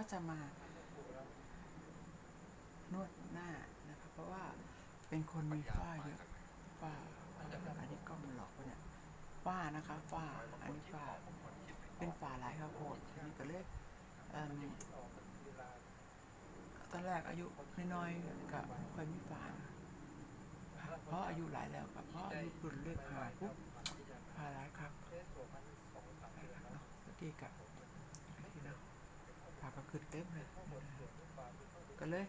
ก็จะมานวดหน้านะคะเพราะว่าเป็นคนมีฝ้าเยอะฝ้าอันนี้ก็มันหลอกวะเนี่ยฝ้านะคะฝ้าอันนี้ฝ้าเป็นฝ้าหลายข้าวโพดทีนี้ก็เลยตอนแรกอายุน้อยๆกับค่อยมีฝ้าเพราะอายุหลายแล้วกับเพราะอายุรุ่นเลขหาปุ๊บฝ้าหลายครับเมื่อกี้กับ ก็ขึ้นเต็มเลยก็เลย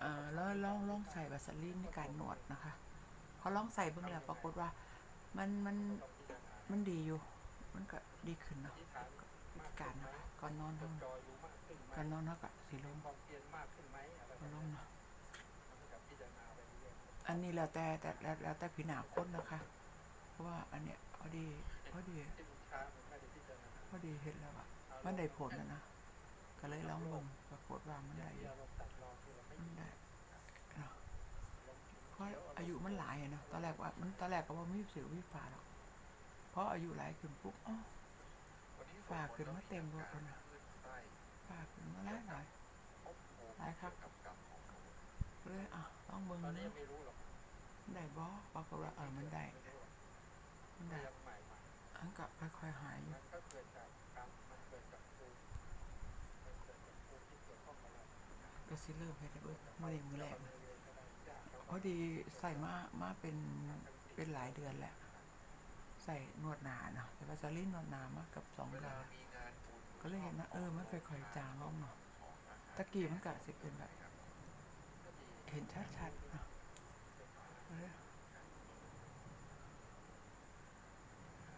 เอ่อแล้วลองลองใส่บัสลินในการนวดนะคะพอลองใส่เบิ่งแล้วปรากฏว่า มันมันมันดีอยู่ มันก็ดีขึ้นเนาะวิธีการนะคะก่อนนอนเท่าก่อนนอนเท่ากับสีลมลงเนาะอันนี้แล้วแต่แต่แล้วแต่ผิวหนาคนนะคะเพราะว่าอันเนี้ยพอดีพอดีพอดีเห็นแล้วอะมันได้ผลนะนะ ก็เลยลองเบิ่งปรากฏว่ามันได้อยู่มันได้เนาะเพราะอายุมันหลายเนาะตอนแรกว่ามันตอนแรกก็ว่าไม่สิววิฟ้าหรอกเพราะอายุหลายขึ้นปุ๊บอ๋อฟ้าขึ้นมาเต็มรถแล้วนะฟ้าขึ้นมาหลายหลายหลายครับเลยอะต้องเบิ่งมันได้บ่ปรากฏว่าเออมันได้มันได้อันก็ค่อยๆหายอยู่ ก็สิเริ่มให้ได้เบิดมื้อนี้มื้อแรกพอดีใส่มามาเป็นเป็นหลายเดือนแหละ ใส่นวดหนาเนาะแต่ว่าซาลินนวดหนามากับสองเดือนก็เลยเห็นนะเออมันค่อยๆจางลงเนาะตะกี้มันกะสิเป็นแบบ เห็นชัดๆเนาะก็เลย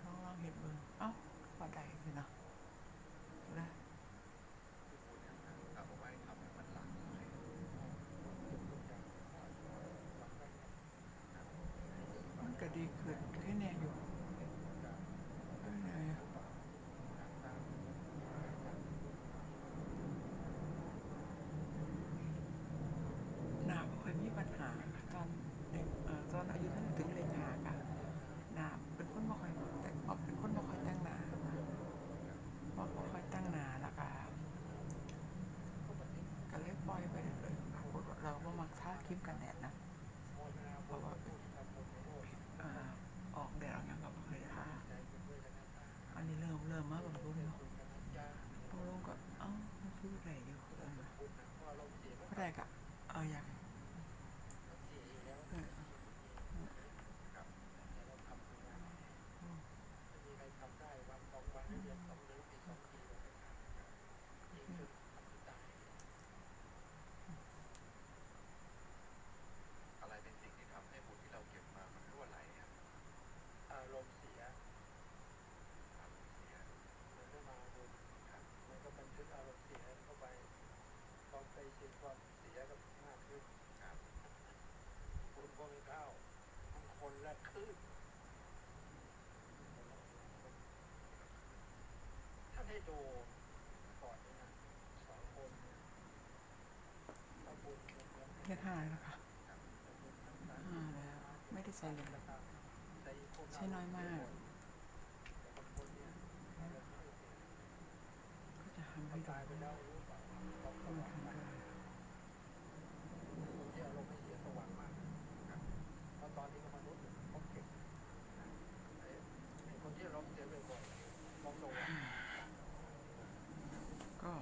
ลองลองเห็นเบิ่งเอ้าพอได้สิเนาะเลย มันก็ ดีขึ้นแค่แน่อยู่แค่แน่อยู่หนาบ่ค่อยมีปัญหาตอนเด็กตอนอายุท่านถึงเลขหากะหนาเป็นคนบ่ค่อยแต่เป็นคนบ่ค่อยแต่งหนาบ่ค่อยแต่งหนาแล้วก็ก็เลยปล่อยไปเรื่อยๆปรากฏว่าเราบ่มักทาครีมกันแดดนะเพราะว่า ออกแดดออกหยังกับเคยทาอันนี้เริ่มเริ่มมาบำรุงเนาะบำรุงก็เอ้าพูดอะไรอยู่เออบ่ได้กะเอาอย่าง เป็นความเสียกับมากขึ้นครับคุณพงษ์ข้าวมันคนลขห้าแล้วค่ะห้าแล้ว ไม่ได้ใส่เลยใช้น้อยมากก็จะทำให้ดูว่ามันทำได้ ก็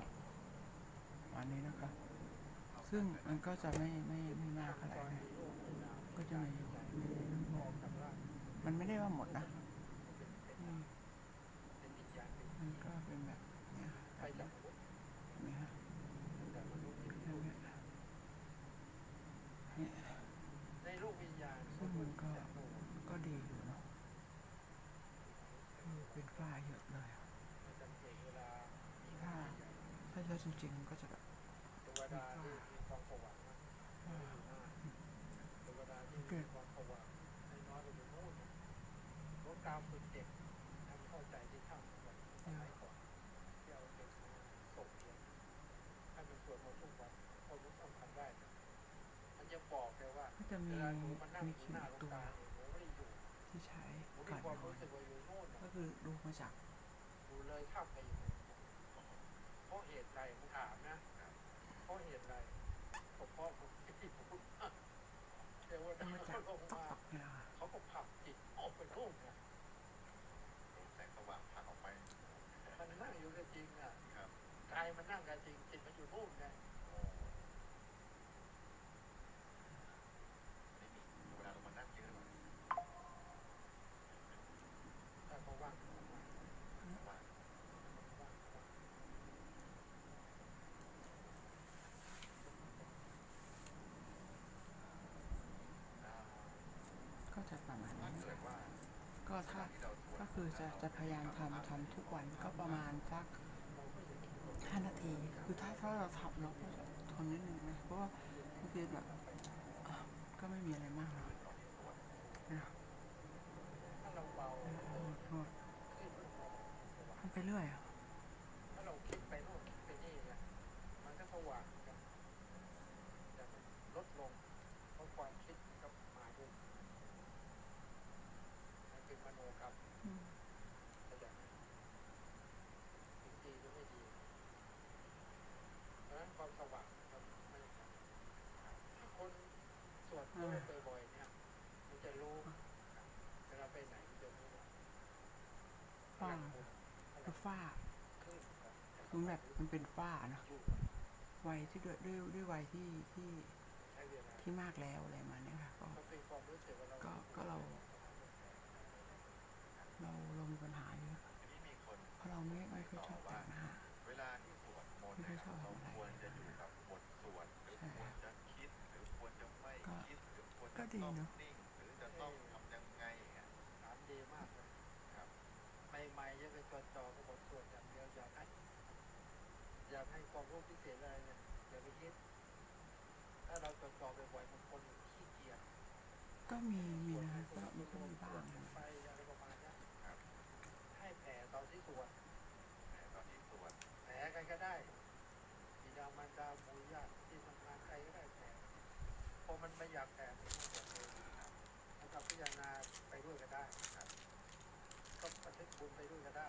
วันนี้นะคะ ซึ่งมันก็จะไม่ไม่ไม่มากเท่าไหร่นะก็จะมีมันไม่ได้ว่าหมดนะมันก็เป็นแบบเนี้ยค่ะแบบเนี้ยเห็นไหมฮะเนี่ซึ่งมันก็ก็ดีอยู่เนาะคือเป็นฝ้าเยอะเลยอะถ้าถ้าเยอะจริงๆมันก็จะแบบ มีฝ้าอ่าเกิดก็จะมีมีครีมอีกตัวที่ใช้ก่อนนอนก็คือดูมาจากดูเลยข้ามไปอยู่เพราะเหตุใดผมถามนะ เพราะเหตุอะไรผมพ่อผมที่พูดเทวต้อดาเขาจากลงตอกมาตอกเนี่ยค่ะเขาก็ผลักจิตออกไปนู่นไงแสงสว่างผลักออกไป มันนั่งอยู่กับจริงอะกายมันนั่งกับจริงจิตมันอยู่นู่นไงอ้นี่มีเวลาเรามานั่งเยอะหน่อย แต่ก็ว่างว่างว่าง ว่า ว่าง อ่า ก็ จะประมาณนี้เกิดว่าก็ถ้าก็คือจะจะพยายามทำทำทุกวันก็ประมาณสักห้านาที คือถ้าถ้าเราทำเราก็ทนนิดนึงนะเพราะว่าบางทีแบบก็ไม่มีอะไรมากหรอกนะถ้าเราเบาโทษโทษขึ้นเราทำไปเรื่อยอะ ถ้าเราคิดไปโน่นคิดไปนี่เนี่ยมันก็สว่างกันแต่มันลดลงเพราะความคิดมันก็มาด้วยมันเป็นมโนกรรม อืม เข้าใจไหมถึงดีหรือไม่ดีเพราะฉะนั้นความสว่างนะครับไม่สำคัญถ้าคน สวดมนต์บ่อยๆเนี่ยมันจะรู้เวลาไปไหนมันจะรู้ว่าฝ้าพลังบุญพลัคืงอฝ้าขึ้นของคือแบบมันเป็นฝ้านะอยู่วัยที่ด้วยด้วยด้วยวัยที่ที่ใช้เวลาที่มากแล้วอะไรมาเนี่ยค่ะ ก็มันเป็นความรู้สึกว่าเราก็ก็เรา เราเรามีปัญหาเยอะทีนี้มีคนเพราะเราไม่ไม่ค่อยชอบแต่งหน้าเวลาที่สวดมนต์ไม่ค่อยนะคชรัอบบเราทำอะไร ก็จะดีต้องเนอะนิ่งหรือจะต้องทำยังไงอะถามดีมากเลยครับใหม่ๆยังไปจอจอก็บทสวดอย่างเดียวอยากให้อยากให้ความรู้พิเศษอะไรเนี่ยอย่าไปคิดถ้าเราจดจ่อบ่อยๆบางคนขี้เกียจก็มีมีนะคะก็มันก็มีบ้างไปอะไรประมาณเนี้ยครับให้แผลตอนที่สวดแต่ตอนที่สวดแผลกันก็ได้บิดามารดาบุญญาติที่ทำงานใครก็ได้แผลพอมันไม่อยากแผล พิจารณาไปด้วยก็ได้ครับก็ประทึกบุญไปด้วยก็ได้